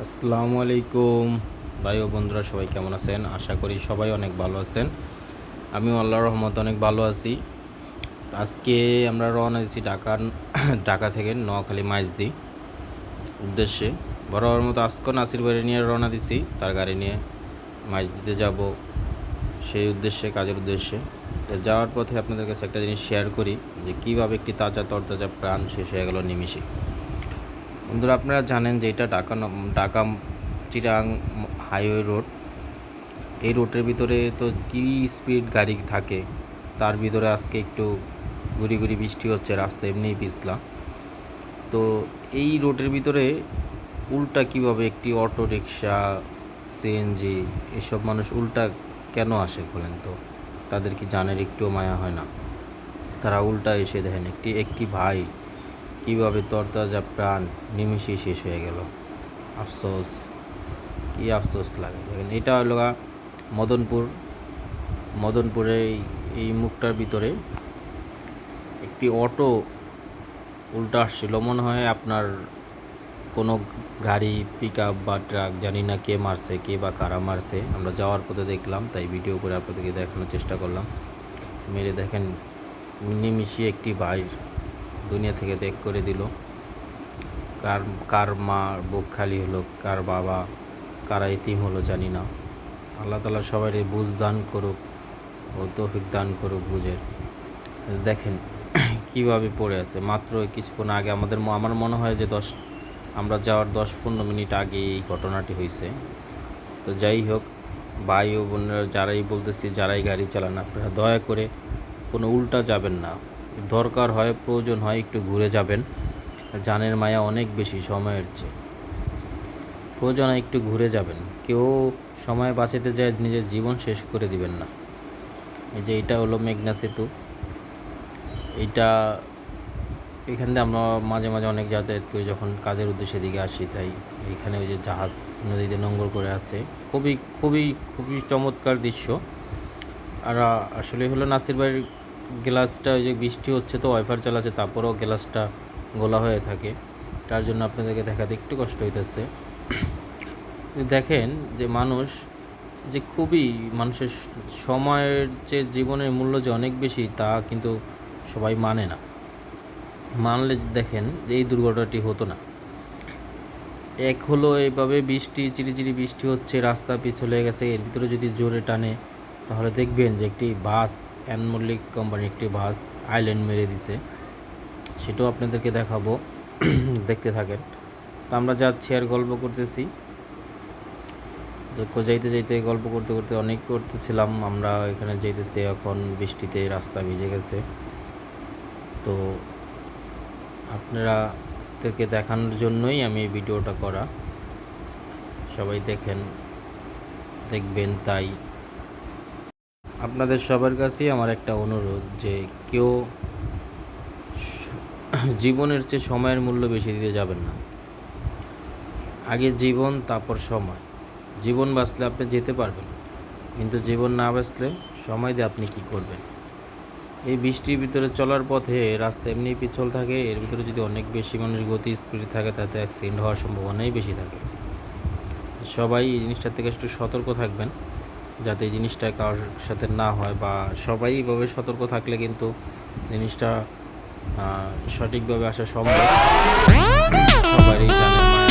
আসসালামু আলাইকুম। ভাই ও বন্ধুরা, সবাই কেমন আছেন? আশা করি সবাই অনেক ভালো আছেন। আমিও আল্লাহর রহমত অনেক ভালো আছি। আজকে আমরা রওনা দিচ্ছি ঢাকা ঢাকা থেকে নোয়াখালী মাইজদি উদ্দেশ্যে। বরাবর মতো আজকে নাসির বাড়ি নিয়ে রওনা দিছি, তার গাড়ি নিয়ে মাইজদিতে যাব সেই উদ্দেশ্যে, কাজের উদ্দেশ্যে। যাওয়ার পথে আপনাদের কাছে একটা জিনিস শেয়ার করি, যে কীভাবে একটি তাজা তরতাজা প্রাণ শেষ হয়ে গেল নিমিষে। বন্ধুরা, আপনারা জানেন যে এটা ঢাকা ঢাকা চিরাং হাইওয়ে রোড। এই রোডের ভিতরে তো কী স্পিড গাড়ি থাকে, তার ভিতরে আজকে একটু গুড়ি গুড়ি বৃষ্টি হচ্ছে, রাস্তা এমনিই পিছলা। তো এই রোডের ভিতরে উল্টা কীভাবে একটি অটো রিক্সা সিএনজি এসব মানুষ উল্টা কেন আসে বলেন তো? তাদের কি জানের একটুও মায়া হয় না? তারা উল্টা এসে দেখেন, একটি একটি ভাই কীভাবে তরতাজা প্রাণ নিমিষেই শেষ হয়ে গেল? আফসোস। কি আফসোস লাগে? দেখেন, এটা হলো মদনপুর। মদনপুরে এই- মুখটার ভিতরে একটি অটো উল্টা আসছিল। মনে হয় আপনার কোনো গাড়ি পিক আপ বা ট্রাক জানি না কে মারছে, কে বা কারা মারছে। আমরা যাওয়ার পথে দেখলাম, তাই ভিডিও করে আপনাদেরকে দেখানোর চেষ্টা করলাম। মেরে দেখেন নিমিশিয়ে একটি ভাই দুনিয়া থেকে ত্যাগ করে দিল। কার কার মা বুক খালি হলো, কার বাবা, কারা ইতিম হলো জানি না। আল্লাহ তালা সবাই বুঝ দান করুক ও তৌফিক দান করুক বুঝের। দেখেন কীভাবে পড়ে আছে। মাত্র কিছুক্ষণ আগে আমাদের আমার মনে হয় যে দশ, আমরা যাওয়ার দশ পনেরো মিনিট আগে এই ঘটনাটি হয়েছে তো যাই হোক, ভাই ও বোনেরা যারাই বলতেছি, যারাই গাড়ি চালান, আপনারা দয়া করে কোনো উল্টা যাবেন না। দরকার হয়, প্রয়োজন হয় একটু ঘুরে যাবেন। জানের মায়া অনেক বেশি সময়ের চেয়ে। প্রয়োজন হয় একটু ঘুরে যাবেন। কেউ সময় বাঁচাতে যায়, নিজের জীবন শেষ করে দিবেন না। এই যে এটা হলো মেঘনা সেতু। এইটা এখান দিয়ে আমরা মাঝে মাঝে অনেক যাতায়াত করি যখন কাজের উদ্দেশ্যে দিকে আসি, তাই এখানে ওই যে জাহাজ নদীতে নোঙ্গর করে আছে। খুবই খুবই খুবই চমৎকার দৃশ্য। আর আসলে হলো নাসির গ্লাসটা ওই যে বৃষ্টি হচ্ছে তো ওয়াইফার চালাচ্ছে, তারপরেও গ্লাসটা গোলা হয়ে থাকে। তার জন্য আপনাদেরকে দেখাতে একটু কষ্ট হইতেছে। দেখেন যে মানুষ যে খুবই মানুষের সময়ের যে জীবনের মূল্য যে অনেক বেশি তা কিন্তু সবাই মানে না। মানলে দেখেন যে এই দুর্ঘটনাটি হতো না। এক হলো এইভাবে বৃষ্টি চিরিচিরি বৃষ্টি হচ্ছে, রাস্তা পিছলে গেছে, এর ভিতরে যদি জোরে টানে, তাহলে দেখবেন যে একটি বাস অ্যান মল্লিক কোম্পানির একটি বাস আইল্যান্ড মেরে দিছে। সেটাও আপনাদেরকে দেখাবো। দেখতে থাকেন। তো আমরা যাচ্ছি আর গল্প করতেছি। যাইতে যাইতে গল্প করতে করতে অনেক করতেছিলাম। আমরা এখানে যাইতেছি, এখন বৃষ্টিতে রাস্তা ভিজে গেছে। তো আপনারাদেরকে দেখানোর জন্যই আমি এই ভিডিওটা করা। সবাই দেখেন, দেখবেন, তাই আপনাদের সবার কাছেই আমার একটা অনুরোধ যে কেউ জীবনের চেয়ে সময়ের মূল্য বেশি দিতে যাবেন না। আগে জীবন, তারপর সময়। জীবন বাঁচলে আপনি যেতে পারবেন, কিন্তু জীবন না বাঁচলে সময় দিয়ে আপনি কি করবেন? এই বৃষ্টির ভিতরে চলার পথে রাস্তা এমনি পিছল থাকে, এর ভিতরে যদি অনেক বেশি মানুষ গতি স্পিড থাকে, তাতে অ্যাক্সিডেন্ট হওয়ার সম্ভাবনাই বেশি থাকে। সবাই এই জিনিসটা থেকে একটু সতর্ক থাকবেন। যাতে এই জিনিসটা কারোর সাথে না হয় বা সবাই এইভাবে সতর্ক থাকলে কিন্তু জিনিসটা সঠিকভাবে আসা সম্ভব। সবারই জানে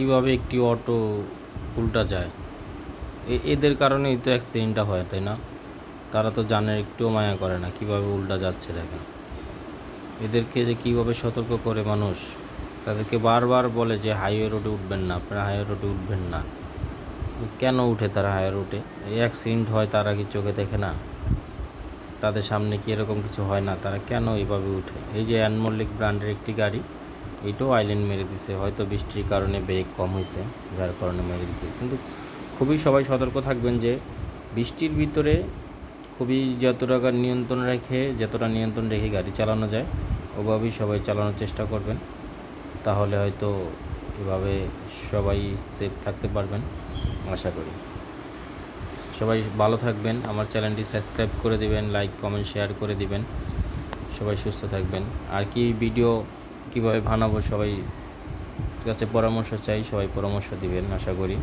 কীভাবে একটি অটো উল্টা যায়? এদের কারণেই তো অ্যাক্সিডেন্টটা হয়, তাই না? তারা তো জানে, একটুও মায়া করে না, কীভাবে উল্টা যাচ্ছে দেখেন এদেরকে যে কীভাবে সতর্ক করে মানুষ, তাদেরকে বারবার বলে যে হাইওয়ে রোডে উঠবেন না, আপনারা হাইওয়ে রোডে উঠবেন না। কেন উঠে তারা হাইওয়ে রোডে এই অ্যাক্সিডেন্ট হয়, তারা কি চোখে দেখে না। তাদের সামনে কি এরকম কিছু হয় না? তারা কেন এইভাবে উঠে? এই যে অ্যানমল্লিক ব্র্যান্ডের একটি গাড়ি এটাও আইল্যান্ড মেরে দিছে। হয়তো বৃষ্টির কারণে ব্রেক কম হয়েছে যার কারণে মেরে দিছে। কিন্তু খুবই সবাই সতর্ক থাকবেন যে বৃষ্টির ভিতরে খুবই যতটা নিয়ন্ত্রণ রেখে, যতটা নিয়ন্ত্রণ রেখে গাড়ি চালানো যায়, ওভাবেই সবাই চালানোর চেষ্টা করবেন। তাহলে হয়তো এভাবে সবাই সেফ থাকতে পারবেন, আশা করি। সবাই ভালো থাকবেন, আমার চ্যানেলটি সাবস্ক্রাইব করে দিবেন লাইক কমেন্ট শেয়ার করে দিবেন। সবাই সুস্থ থাকবেন। আর কি ভিডিও কীভাবে বানাবো সবাই কাছে পরামর্শ চাই, সবাই পরামর্শ দিবেন আশা করি।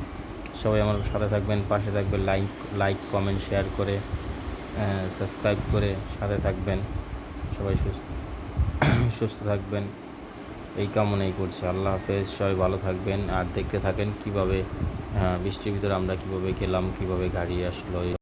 সবাই আমার সাথে থাকবেন, পাশে থাকবেন, লাইক লাইক, কমেন্ট, শেয়ার করে সাবস্ক্রাইব করে সাথে থাকবেন। সবাই সুস্থ সুস্থ থাকবেন। এই কামনাই করছি। আল্লাহ হাফেজ। সবাই ভালো থাকবেন। আর দেখতে থাকেন কীভাবে বৃষ্টির ভিতরে আমরা কীভাবে গেলাম, কীভাবে গাড়ি আসলো।